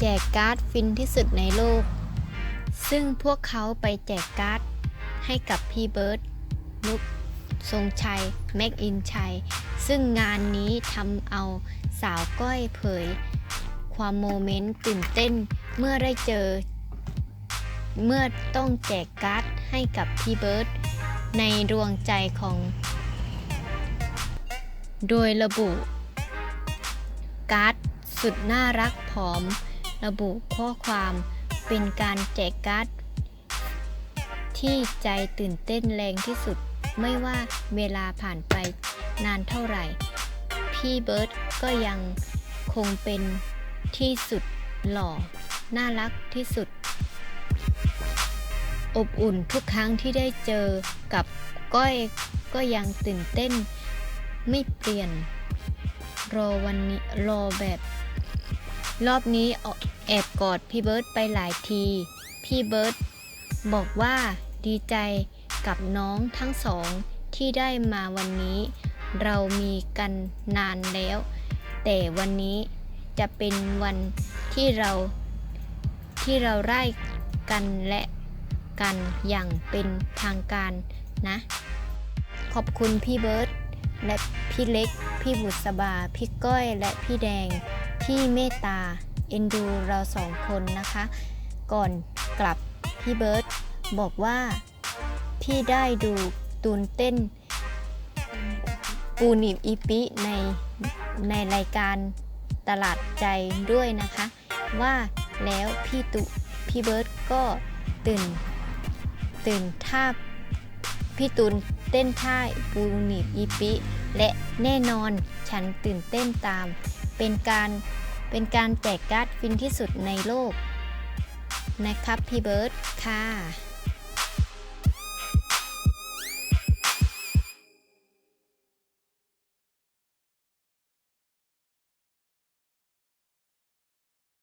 แจกการ์ดฟินที่สุดในโลก ซึ่งพวกเขาไปแจกการ์ดให้กับพี่เบิร์ดนุกทรงชัย แม็กอินชัย ซึ่งงานนี้ทำเอาสาวก้อยเผย ความโมเมนต์ตื่นเต้นเมื่อได้เจอ เมื่อต้องแจกการ์ดให้กับพี่เบิร์ดในดวงใจของ โดยระบุ การ์ดสุดน่ารักผอม ระบุข้อความเป็นการแจกการ์ดที่ใจตื่นเต้นแรงที่สุด ไม่ว่าเวลาผ่านไปนานเท่าไหร่ พี่เบิร์ดก็ยังคงเป็นที่สุดหล่อ น่ารักที่สุด อบอุ่นทุกครั้งที่ได้เจอกับก้อยก็ยังตื่นเต้น ไม่เปลี่ยน รอวันนี้รอแบบ รอบนี้ แอบกอดพี่เบิร์ดไปหลายที พี่เบิร์ดบอกว่าดีใจกับน้องทั้งสองที่ได้มาวันนี้ เรามีกันนานแล้ว แต่วันนี้จะเป็นวันที่เราที่เราไล่กันและกันอย่างเป็นทางการนะ ขอบคุณพี่เบิร์ดและพี่เล็ก พี่บุษบา พี่ก้อยและพี่แดงที่เมตตา อ็นดูเราสองคนนะคะ ก่อนกลับพี่เบิร์ดบอกว่าพี่ได้ดูตูนเต้นปูนีบอีปิในในรายการตลาดใจด้วยนะคะ ว่าแล้วพี่ตุพี่เบิร์ดก็ตื่น ตื่นท่าพี่ตูนเต้นท่าปูนีบอีปิและแน่นอนฉันตื่นเต้นตาม เป็นการ เป็นการแจกการ์ดฟินที่สุดในโลกนะครับพี่เบิร์ดค่ะ